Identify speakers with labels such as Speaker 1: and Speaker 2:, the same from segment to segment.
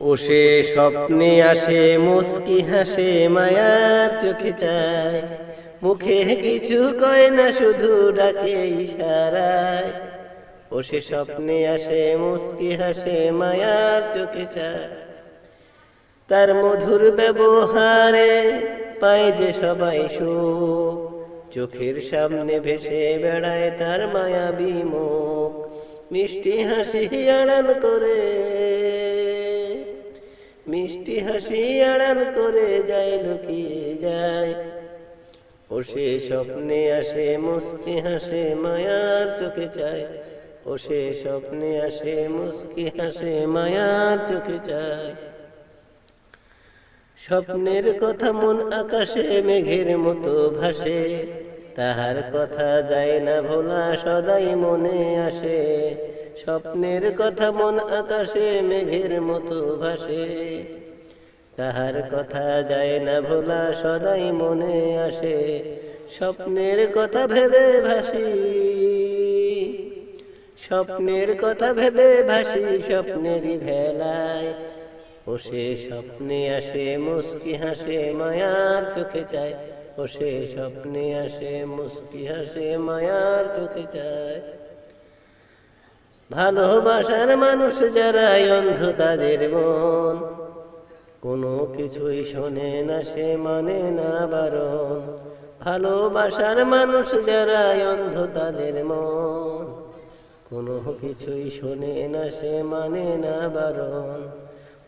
Speaker 1: ও সে স্বপ্নে আসে, মুস্কি হাসে, মায়ার চোখে চায়। মুখে কিছু কয় না, শুধু ডাকে ইশারায়। ও সে স্বপ্নে আসে, মুস্কি হাসে, মায়ার চোখে চায়। তার মধুর ব্যবহারে পায় যে সবাই সুখ। চোখের সামনে ভেসে বেড়ায় তার মায়াবী মুখ। মিষ্টি হাসি আড়াল করে মিষ্টি হাসি আড়াল করে যায় লুকিয়ে যায়। ও সে স্বপ্নে আসে, মুস্কি হাসে, মায়ার চোখে চায়। ও সে স্বপ্নে আসে, মুস্কি হাসে, মায়ার চোখে চায়। স্বপ্নের কথা মন আকাশে, মেঘের মতো ভাসে। তাহার কথা যায় না ভোলা, সদাই মনে আসে। স্বপ্নের কথা মন আকাশে, মেঘের মতো ভাসে। তাহার কথা যায় না ভোলা, সদাই মনে আসে। স্বপ্নের কথা ভেবে ভাসি। স্বপ্নের কথা ভেবে ভাসি স্বপ্নেরই ভেলায়। ও সে স্বপ্নে আসে মুস্কি হাসে, মায়ার চোখে চায়। ও সে স্বপ্নে আসে, মুস্কি হাসে, মায়ার চোখে চায়। ভালোবাসার মানুষ যারা অন্ধ, তাদের মন কোনো কিছুই শোনে না, সে মানে না বারণ। ভালোবাসার মানুষ যারা অন্ধ, তাদের মন কোনো কিছুই শোনে না, সে মানে না বারণ।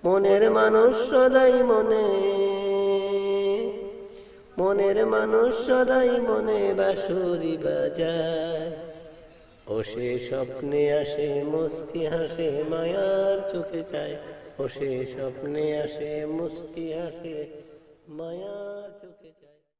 Speaker 1: মনের মানুষ সদাই মনে মনের মানুষ সদাই মনে বাসুরি বাজায়। ও সে স্বপ্নে আসে মুস্কি হাসে, মায়ার চোখে চায়। ও সে স্বপ্নে আসে মুস্কি হাসে, মায়ার চোখে চায়।